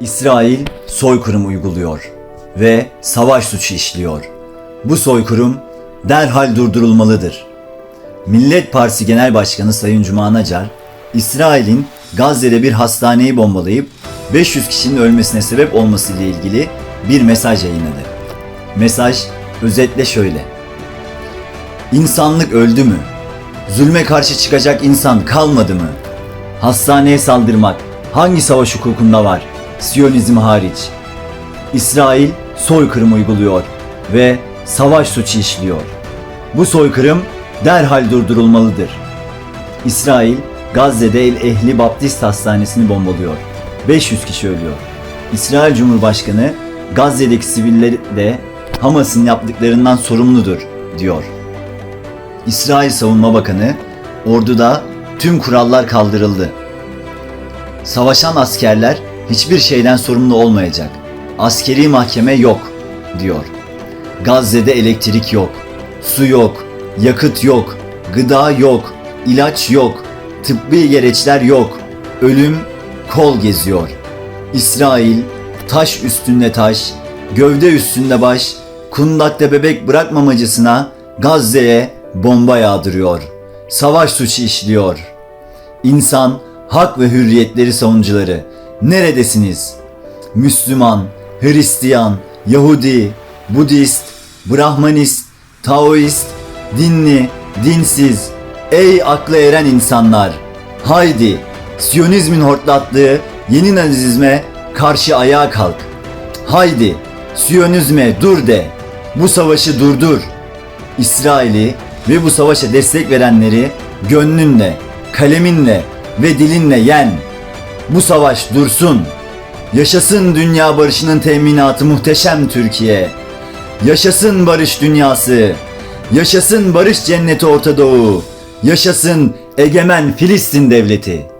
İsrail soykırım uyguluyor ve savaş suçu işliyor. Bu soykırım derhal durdurulmalıdır. Millet Partisi Genel Başkanı Sayın Cuma Nacar, İsrail'in Gazze'de bir hastaneyi bombalayıp 500 kişinin ölmesine sebep olması ile ilgili bir mesaj yayınladı. Mesaj özetle şöyle. İnsanlık öldü mü? Zulme karşı çıkacak insan kalmadı mı? Hastaneye saldırmak hangi savaş hukukunda var? Siyonizm hariç. İsrail soykırım uyguluyor ve savaş suçu işliyor. Bu soykırım derhal durdurulmalıdır. İsrail, Gazze'de El Ehli Baptist Hastanesi'ni bombalıyor. 500 kişi ölüyor. İsrail Cumhurbaşkanı, Gazze'deki siviller de Hamas'ın yaptıklarından sorumludur, diyor. İsrail Savunma Bakanı, orduda tüm kurallar kaldırıldı. Savaşan askerler hiçbir şeyden sorumlu olmayacak. Askeri mahkeme yok, diyor. Gazze'de elektrik yok, su yok, yakıt yok, gıda yok, ilaç yok, tıbbi gereçler yok. Ölüm kol geziyor. İsrail taş üstünde taş, gövde üstünde baş, kundakta bebek bırakmamacısına Gazze'ye bomba yağdırıyor. Savaş suçu işliyor. İnsan, hak ve hürriyetleri savunucuları neredesiniz? Müslüman, Hristiyan, Yahudi, Budist, Brahmanist, Taoist, dinli, dinsiz, ey akla eren insanlar! Haydi, Siyonizmin hortlattığı yeni nazizme karşı ayağa kalk. Haydi, Siyonizme dur de, bu savaşı durdur. İsrail'i ve bu savaşa destek verenleri gönlünle, kaleminle ve dilinle yen. Bu savaş dursun. Yaşasın dünya barışının teminatı muhteşem Türkiye. Yaşasın barış dünyası. Yaşasın barış cenneti Orta Doğu. Yaşasın egemen Filistin devleti.